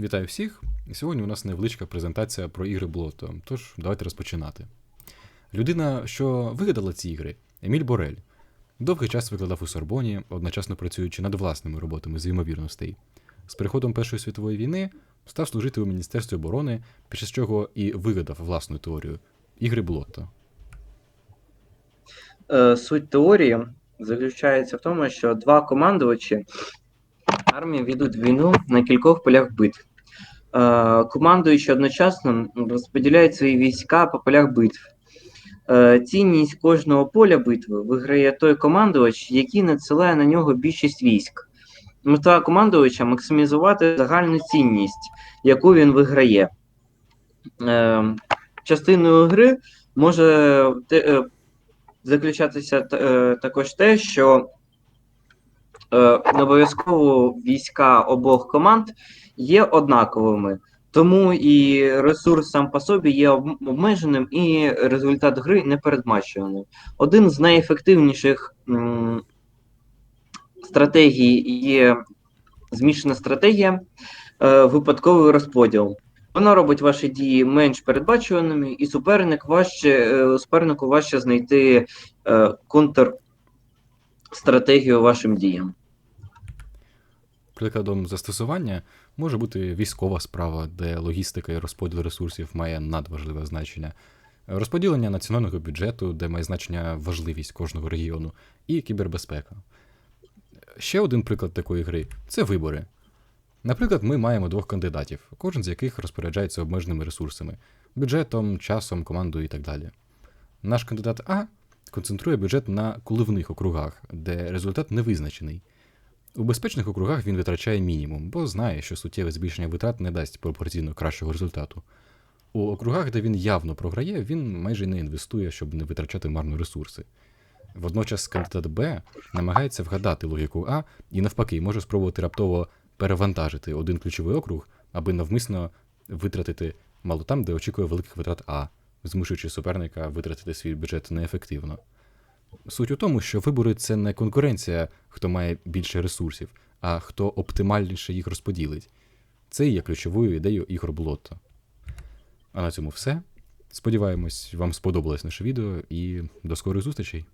Вітаю всіх! Сьогодні у нас невеличка презентація про ігри Блото, тож давайте розпочинати. Людина, що вигадала ці ігри, Еміль Борель. Довгий час викладав у Сорбоні, одночасно працюючи над власними роботами з ймовірностей. З приходом Першої світової війни став служити у Міністерстві оборони, після чого і вигадав власну теорію ігри Блотто. Е, Суть теорії заключається в тому, що два командувачі армії ведуть війну на кількох полях битв. Е, Командуючі одночасно розподіляють свої війська по полях битв. Е, Цінність кожного поля битви виграє той командувач, який надсилає на нього більшість військ. Мета командувача максимізувати загальну цінність, яку він виграє. Е, Частиною гри може заключатися також те, що обов'язково війська обох команд є однаковими, тому і ресурс сам по собі є обмеженим, і результат гри непередбачуваний. Один з найефективніших стратегій є змішана стратегія, е, випадковий розподіл. Вона робить ваші дії менш передбачуваними, і суперник важче, е, супернику важче знайти е, контрстратегію вашим діям. Прикладом застосування може бути військова справа, де логістика і розподіл ресурсів має надважливе значення, розподілення національного бюджету, де має значення важливість кожного регіону, і кібербезпека. Ще один приклад такої гри це вибори. Наприклад, ми маємо двох кандидатів, кожен з яких розпоряджається обмеженими ресурсами бюджетом, часом, командою і так далі. Наш кандидат А концентрує бюджет на куливних округах, де результат не визначений. У безпечних округах він витрачає мінімум, бо знає, що суттєве збільшення витрат не дасть пропорційно кращого результату. У округах, де він явно програє, він майже не інвестує, щоб не витрачати марно ресурси. Водночас кандидат Б намагається вгадати логіку А і навпаки може спробувати раптово перевантажити один ключовий округ, аби навмисно витратити мало там, де очікує великих витрат А, змушуючи суперника витратити свій бюджет неефективно. Суть у тому, що вибори це не конкуренція, хто має більше ресурсів, а хто оптимальніше їх розподілить. Це є ключовою ідеєю ігор Блотто. А на цьому все. Сподіваємось, вам сподобалось наше відео і до скорих зустрічей!